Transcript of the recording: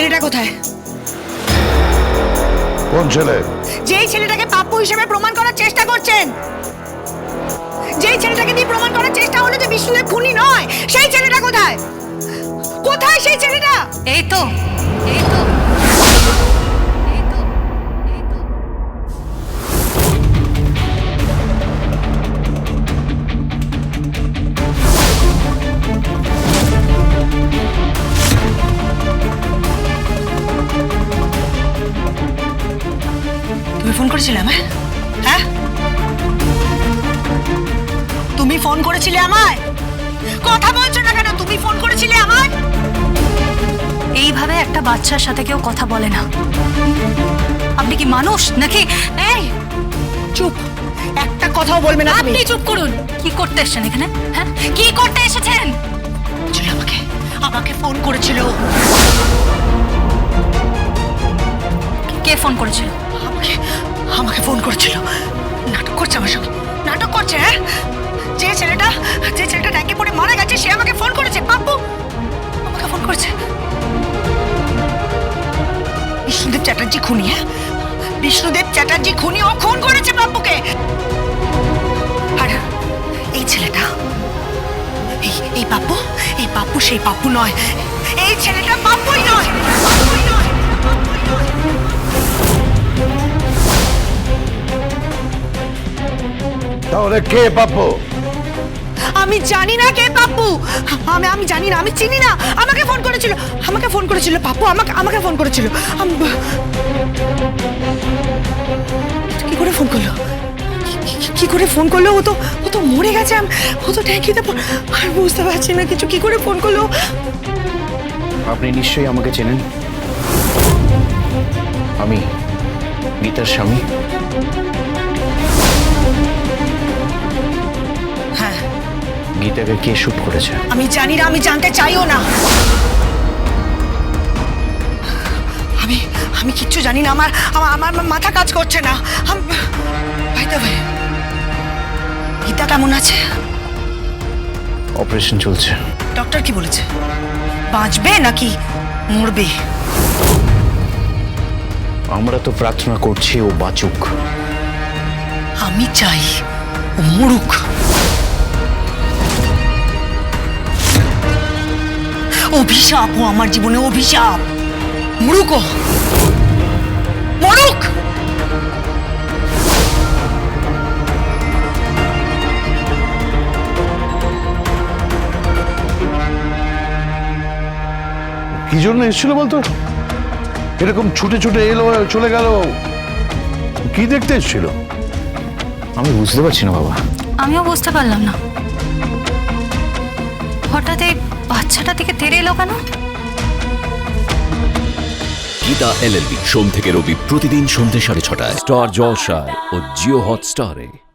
কোথায়? কোন ছেলে? যেই ছেলেটাকে পাপ্পু হিসেবে প্রমাণ করার চেষ্টা করছেন। যেই ছেলেটাকে দিয়ে প্রমাণ করার চেষ্টা হলো যে বিষ্ণুদেব খুনি নয় সেই ছেলেটা কোথায়? কোথায় সেই ছেলেটা? এই তো এই তো। করেছিলে আমায়? হ্যাঁ? তুমি ফোন করেছিলে আমায়? কথা বলছো না কেন? তুমি ফোন করেছিলে আমায়? এইভাবে একটা বাচ্চার সাথে কেউ কথা বলে না। আপনি কি মানুষ নাকি? এই চুপ। একটা কথাও বলবে না আপনি চুপ করুন। কি করতে এসেছেন এখানে? হ্যাঁ? কি করতে এসেছেন? আমাকে আমাকে ফোন করেছিল। কে ফোন করেছিল? আমাকে আমাকে ফোন করেছিল। নাটক করছে আমার সঙ্গে। নাটক করছে হ্যাঁ? যে ছেলেটা যে ছেলেটা ট্যাঙ্কে পড়ে মারা গেছে, সে আমাকে ফোন করেছে, পাপ্পু। আমাকে ফোন করেছে। বিষ্ণুদেব চ্যাটার্জি খুনি হ্যাঁ? বিষ্ণুদেব চ্যাটার্জি খুনি, ও খুন করেছে পাপ্পুকে। আর এই ছেলেটা, এই এই পাপ্পু এই পাপ্পু সেই পাপ্পু নয়। এই ছেলেটা পাপ্পুই নয়। তাহলে কে পাপ্পু আমি জানি না কে পাপ্পু আমি আমি জানি না আমি চিনি না। আমাকে ফোন করেছিল আমাকে ফোন করেছিল পাপ্পু আমাকে আমাকে ফোন করেছিল। কি করে ফোন করল? কি- করে ফোন করল? ও তো ও তো মরে গেছে। ও তো ট্যাঙ্কিতে আর বুঝতে পারছি না কিছু। কি করে ফোন করল? আপনি নিশ্চয়ই আমাকে চেনেন। আমি গীতার স্বামী। গীতাকে কে শুট করেছে? আমি জানি না আমি জানতে চাইও না। আমি আমি কিচ্ছু জানি না আমার আমার আমার মাথা কাজ করছে না। ভাই তো ভাই গীতা কেমন আছে? অপারেশন চলছে। ডক্টর কি বলেছে? বাঁচবে নাকি মরবে? আমরা তো প্রার্থনা করছি ও বাঁচুক। আমি চাই ও মরুক। অভিশাপ ও আমার জীবনে অভিশাপ। মরুক। মরুক! কি জন্য এসেছিল বলতো? এরকম ছুটে ছুটে এলো চলে গেল। কি দেখতে এসেছিল? আমি বুঝতে পারছি না বাবা। আমিও বুঝতে পারলাম না। হঠাৎ এই বাচ্চাটা থেকে তেরে এলো কেন? গীতা এলএলবি সোম থেকে রবি প্রতিদিন সন্ধ্যে সাড়ে ছটায়। স্টার জলসায় ও জিও হটস্টারে।